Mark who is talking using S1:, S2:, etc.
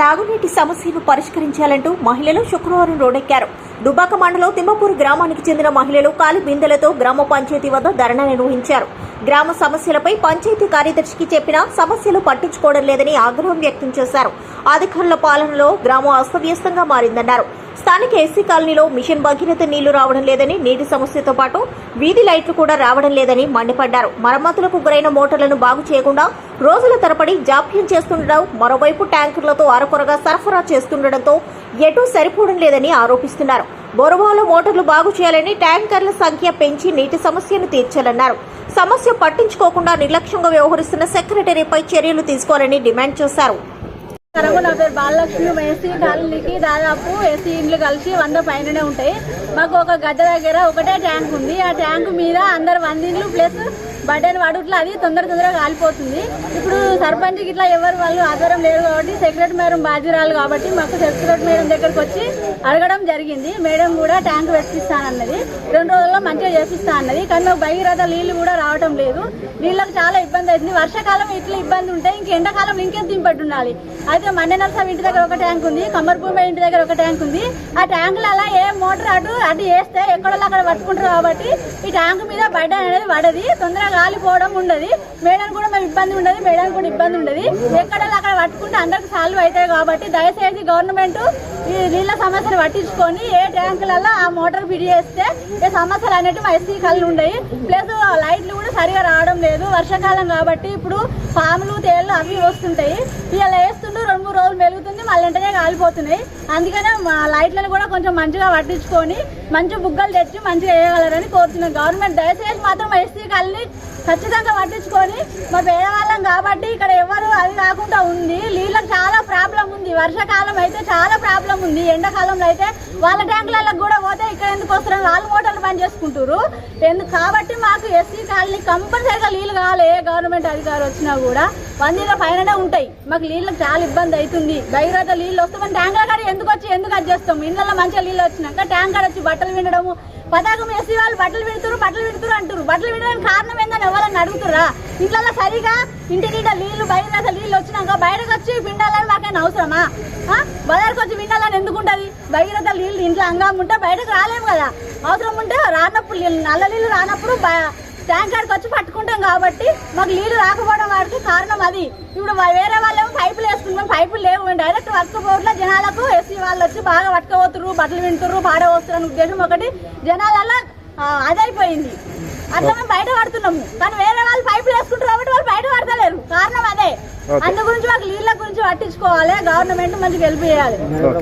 S1: తాగునీటి సమస్యను పరిష్కరించాలంటూ మహిళలు శుక్రవారం రోడెక్కారు. దుబాక మండలం తిమ్మపూర్ గ్రామానికి చెందిన మహిళలు కాలి బిందెలతో గ్రామ పంచాయతీ వద్ద ధర్నా నిర్వహించారు. గ్రామ సమస్యలపై పంచాయతీ కార్యదర్శికి చెప్పినా సమస్యలు పట్టించుకోవడం లేదని ఆగ్రహం వ్యక్తం చేశారు. అధికారుల పాలనలో గ్రామం అస్తవ్యస్తంగా మారిందన్నారు. స్థానిక ఎస్సీ కాలనీలో మిషన్ భగీరథ నీళ్ళు రావడం లేదని నీటి సమస్యతో పాటు వీధి లైట్లు కూడా రావడం లేదని మండిపడ్డారు. మరమ్మతులకు గురైన మోటార్లను బాగు చేయకుండా రోజుల తరబడి జాప్యం చేస్తుండడం మరోవైపు ట్యాంకర్లతో అరకొరగా సరఫరా చేస్తుండటంతో ఎటూ సరిపోవడం లేదని ఆరోపిస్తున్నారు. బొరవాలో మోటార్లు బాగు చేయాలని ట్యాంకర్ల సంఖ్య పెంచి నీటి సమస్యను తీర్చాలన్నారు. సమస్య పట్టించుకోకుండా నిర్లక్ష్యంగా వ్యవహరిస్తున్న సెక్రటరీపై చర్యలు తీసుకోవాలని డిమాండ్ చేశారు.
S2: నా పేరు బాలలక్ష్మి ఏసీ కాలనీకి దాదాపు ఏసీ ఇండ్లు కలిసి వంద పైననే ఉంటాయి. మాకు ఒక గద్ద దగ్గర ఒకటే ట్యాంక్ ఉంది. ఆ ట్యాంక్ మీద అందరు వంద ఇండ్లు ప్లస్ బడ్డెన్ వాడుట్లా అది తొందర తొందరగా కాలిపోతుంది. ఇప్పుడు సర్పంచ్ ఇట్లా ఎవరు వాళ్ళు ఆధారం లేరు కాబట్టి సెక్రటరీ మేడం బాధ్యురాలు కాబట్టి మాకు సెక్రటరీ మేడం దగ్గరకు వచ్చి అడగడం జరిగింది. మేడం కూడా ట్యాంక్ వేసిస్తానన్నది రెండు రోజుల్లో మంచిగా చేపిస్తా అన్నది కానీ మాకు భగీరథ నీళ్ళు కూడా రావడం లేదు. నీళ్ళకి చాలా ఇబ్బంది అవుతుంది. వర్షాకాలం ఇట్లా ఇబ్బంది ఉంటే ఇంక ఎండాకాలం ఇంకేం దింపట్టు ఉండాలి. అయితే మండనర్సా ఇంటి దగ్గర ఒక ట్యాంక్ ఉంది. కమ్మర్భూమి ఇంటి దగ్గర ఒక ట్యాంక్ ఉంది. ఆ ట్యాంకులలో ఏ మోటార్ అటు అటు వేస్తే ఎక్కడో అక్కడ పట్టుకుంటారు కాబట్టి ఈ ట్యాంక్ మీద బయట అనేది పడది. తొందరగా రాలిపోవడం ఉండదు. మేడం కూడా మేము ఇబ్బంది ఉండదు మేడం కూడా ఇబ్బంది ఉండదు. ఎక్కడ అక్కడ పట్టుకుంటే అందరికి సాల్వ్ అవుతాయి కాబట్టి దయచేసి గవర్నమెంట్ ఈ నీళ్ళ సమస్యను పట్టించుకొని ఏ ట్యాంకులలో ఆ మోటార్ ఫిట్ చేస్తే ఏ సమస్యలు అనేవి మా ఎస్సీ కళ్ళు ఉండయి. ప్లస్ లైట్లు కూడా సరిగా రావడం లేదు. వర్షాకాలం కాబట్టి ఇప్పుడు పాములు తేళ్ళు అవి వస్తుంటాయి. ఇలా రెండు మూడు రోజులు మెలుగుతుంది మళ్ళీ వెంటనే కాలిపోతున్నాయి. అందుకనే మా లైట్లను కూడా కొంచెం మంచిగా పట్టించుకొని మంచి బుగ్గలు తెచ్చి మంచిగా వేయగలరని కోరుతున్నాం. గవర్నమెంట్ దయచేసి మాత్రం ఎస్సీ కళ్ళని ఖచ్చితంగా పట్టించుకొని మా పేదవాళ్ళం కాబట్టి ఇక్కడ ఎవరు అది కాకుండా ఉంది నీళ్ళకి చాలా ప్రాబ్లం ఉంది. వర్షాకాలం అయితే చాలా ప్రాబ్లం ఉంది. ఎండాకాలంలో అయితే వాళ్ళ ట్యాంకులలో కూడా పోతే ఇక్కడ ఎందుకు వస్తున్నారు? వాళ్ళు మోటార్లు పని చేసుకుంటారు ఎందుకు కాబట్టి మాకు ఎస్సీ కాలనీ కంపల్సరీగా నీళ్ళు కావాలి. ఏ గవర్నమెంట్ అధికారి వచ్చినా కూడా వందల పైననే ఉంటాయి. మాకు నీళ్ళకి చాలా ఇబ్బంది అవుతుంది. భగీరథ నీళ్ళు వస్తే మన ట్యాంకర్ కాడ ఎందుకు వచ్చి ఎందుకు అది చేస్తాం? ఇళ్ళలో మంచిగా నీళ్ళు వచ్చినాక ట్యాంకర్ వచ్చి బట్టలు వినడము. పతాకం వేసి వాళ్ళు బట్టలు విడుతురు బట్టలు విడుతురు అంటారు బట్టలు వినడానికి కారణం ఏందని ఎవరన్నా అడుగుతురా ఇంట్లో సరిగా ఇంటి నిండా నీళ్ళు బయట నీళ్ళు వచ్చినాక బయటకు వచ్చి పిండాలని మాకైనా అవసరమా? బజార్కి వచ్చి పిండాలని ఎందుకు ఉంటుంది? భగీరథ నీళ్ళు ఇంట్లో అంగం ఉంటే బయటకు రాలేము కదా. అవసరం ఉంటే రానప్పుడు నీళ్ళు- నల్ల నీళ్ళు రానప్పుడు బ- ట్యాంకర్కి వచ్చి పట్టుకుంటాం కాబట్టి మాకు నీళ్ళు రాకపోవడం వాడికి కారణం అది. ఇప్పుడు వేరే వాళ్ళు ఏమో పైపులు వేసుకుంటాం పైపులు లేవు. డైరెక్ట్ వర్క్ బోర్డులో జనాలకు ఎస్సీ వాళ్ళు వచ్చి బాగా పట్టుకోబోతున్నారు బట్టలు వింటున్నారు పాడవస్తున్నారు ఉద్దేశం ఒకటి జనాలలో అదైపోయింది. అట్లా మేము బయట పడుతున్నాము. కానీ వేరే వాళ్ళు పైపులు వేసుకుంటారు కాబట్టి వాళ్ళు బయట పడతలేరు. కారణం అదే. అందు గురించి మాకు నీళ్ళ గురించి పట్టించుకోవాలి. గవర్నమెంట్ మంచిగా వెళ్ళిపోయాలి